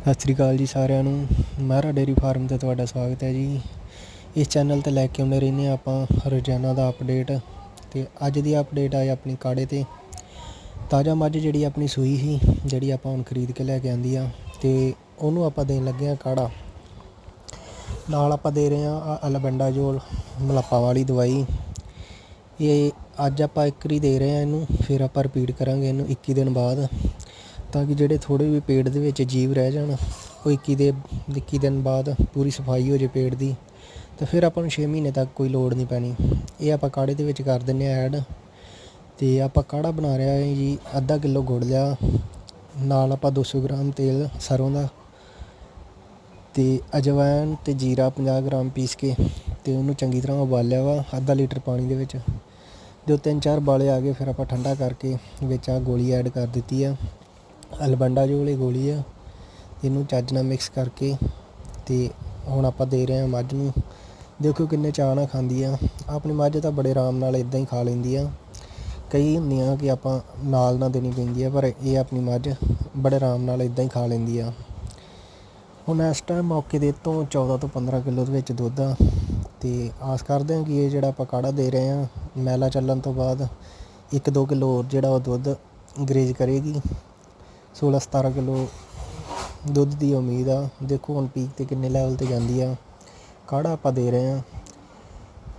ਸਤਿ ਸ੍ਰੀ ਅਕਾਲ ਜੀ ਸਾਰਿਆਂ ਨੂੰ। ਮਹਿਰਾ ਡੇਅਰੀ ਫਾਰਮ ਤੇ ਤੁਹਾਡਾ ਸਵਾਗਤ ਹੈ ਜੀ। ਇਸ ਚੈਨਲ ਤੇ ਲੈ ਕੇ ਆਉਂਦੇ ਰਹਿੰਦੇ ਹਾਂ ਆਪਾਂ ਰੋਜ਼ਾਨਾ ਦਾ ਅਪਡੇਟ ਤੇ ਅੱਜ ਦੀ ਅਪਡੇਟ ਆਈ ਆਪਣੀ ਕਾੜੇ ਤੇ। ਤਾਜ਼ਾ ਮੱਝ ਜਿਹੜੀ ਆਪਣੀ ਸੂਈ ਸੀ, ਜਿਹੜੀ ਆਪਾਂ ਹੁਣ ਖਰੀਦ ਕੇ ਲੈ ਕੇ ਆਂਦੀ ਆ ਤੇ ਉਹਨੂੰ ਆਪਾਂ ਦੇਣ ਲੱਗੇ ਆ ਕਾੜਾ। ਨਾਲ ਆਪਾਂ ਦੇ ਰਹੇ ਆ ਅਲਬੰਡਾ ਜੋਲ, ਮਲਾਪਾ ਵਾਲੀ ਦਵਾਈ। ਇਹ ਅੱਜ ਆਪਾਂ ਇੱਕਰੀ ਦੇ ਰਹੇ ਆ ਇਹਨੂੰ, ਫਿਰ ਆਪਾਂ ਰਿਪੀਟ ਕਰਾਂਗੇ ਇਹਨੂੰ 21 ਦਿਨ ਬਾਅਦ। ਤਾਂ ਕਿ ਜਿਹੜੇ ਥੋੜੇ ਵੀ ਪੇਟ ਦੇ ਵਿੱਚ ਜੀਵ ਰਹਿ ਜਾਣ, ਉਹ 21 ਦੇ 21 ਦਿਨ ਬਾਅਦ ਪੂਰੀ ਸਫ਼ਾਈ ਹੋ ਜੇ ਪੇਟ ਦੀ, ਤਾਂ ਫਿਰ ਆਪਾਂ ਨੂੰ 6 ਮਹੀਨੇ ਤੱਕ ਕੋਈ ਲੋੜ ਨਹੀਂ ਪੈਣੀ। ਇਹ ਆਪਾਂ ਕਾੜੇ ਦੇ ਵਿੱਚ ਕਰ ਦਿੰਨੇ ਆ ਐਡ। ਤੇ ਆਪਾਂ ਕਾੜਾ ਬਣਾ ਰਿਹਾ ਹੈ ਜੀ, ਅੱਧਾ ਕਿਲੋ ਗੁੜ ਲਿਆ। ਨਾਲ ਆਪਾਂ 200 ਗ੍ਰਾਮ ਤੇਲ ਸਰੋਂ ਦਾ ਤੇ ਅਜਵਾਇਣ ਤੇ ਜੀਰਾ 50 ਗ੍ਰਾਮ ਪੀਸ ਕੇ ਤੇ ਉਹਨੂੰ ਚੰਗੀ ਤਰ੍ਹਾਂ ਉਬਾਲਿਆ ਵਾ, ਅੱਧਾ ਲੀਟਰ ਪਾਣੀ ਦੇ ਵਿੱਚ। ਜੋ ਤਿੰਨ ਚਾਰ ਬਾਲੇ ਆ ਗਏ, ਫਿਰ ਆਪਾਂ ਠੰਡਾ ਕਰਕੇ ਵਿੱਚ ਆ ਗੋਲੀ ਐਡ ਕਰ ਦਿੱਤੀ ਆ। ਅਲਬੰਡਾ ਜੋ ਵਾਲੀ ਗੋਲੀ ਆ, ਇਹਨੂੰ ਚੱਜ ਨਾਲ ਮਿਕਸ ਕਰਕੇ ਤੇ ਹੁਣ ਆਪਾਂ ਦੇ ਰਹੇ ਹਾਂ ਮੱਝ ਨੂੰ। ਦੇਖੋ ਕਿੰਨੇ ਚਾਅ ਨਾਲ ਖਾਂਦੀ ਆ। ਆਪਣੀ ਮੱਝ ਤਾਂ ਬੜੇ ਆਰਾਮ ਨਾਲ ਇਦਾਂ ਹੀ ਖਾ ਲੈਂਦੀ ਆ। ਕਈ ਹੁੰਦੀਆਂ ਕਿ ਆਪਾਂ ਨਾਲ ਨਾ ਦੇਣੀ ਪੈਂਦੀ ਆ, ਪਰ ਇਹ ਆਪਣੀ ਮੱਝ ਬੜੇ ਆਰਾਮ ਨਾਲ ਇਦਾਂ ਹੀ ਖਾ ਲੈਂਦੀ ਆ। ਹੁਣ ਇਸ ਟਾਈਮ ਮੌਕੇ ਦੇ ਤੋਂ 14 ਤੋਂ 15 ਕਿਲੋ ਦੇ ਵਿੱਚ ਦੁੱਧ ਆ। ਤੇ ਆਸ ਕਰਦੇ ਹਾਂ ਕਿ ਇਹ ਜਿਹੜਾ ਆਪਾਂ ਕਾੜਾ ਦੇ ਰਹੇ ਆ ਮੈਲਾ ਚੱਲਣ ਤੋਂ ਬਾਅਦ 1-2 ਕਿਲੋ ਹੋਰ ਜਿਹੜਾ ਉਹ ਦੁੱਧ ਗਰੇਜ ਕਰੇਗੀ। 16-17 ਕਿਲੋ ਦੁੱਧ ਦੀ ਉਮੀਦ ਆ। ਦੇਖੋ ਹੁਣ ਪੀਕ ਤੇ ਕਿੰਨੇ ਲੈਵਲ ਤੇ ਜਾਂਦੀ ਆ। ਕਾੜਾ ਆਪਾਂ ਦੇ ਰਹੇ ਆ।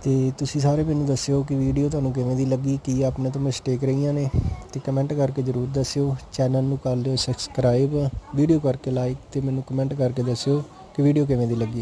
ਤੇ ਤੁਸੀਂ ਸਾਰੇ ਮੈਨੂੰ ਦੱਸਿਓ ਕਿ ਵੀਡੀਓ ਤੁਹਾਨੂੰ ਕਿਵੇਂ ਦੀ ਲੱਗੀ, ਕੀ ਆਪਣੇ ਤੋਂ ਮਿਸਟੇਕ ਰਹੀਆਂ ਨੇ। ਤੇ ਕਮੈਂਟ ਕਰਕੇ ਜਰੂਰ ਦੱਸਿਓ। ਚੈਨਲ ਨੂੰ ਕਰ ਲਿਓ ਸਬਸਕ੍ਰਾਈਬ ਵੀਡੀਓ ਕਰਕੇ ਲਾਈਕ ਤੇ ਮੈਨੂੰ ਕਮੈਂਟ ਕਰਕੇ ਦੱਸਿਓ ਕਿ ਵੀਡੀਓ ਕਿਵੇਂ ਦੀ ਲੱਗੀ।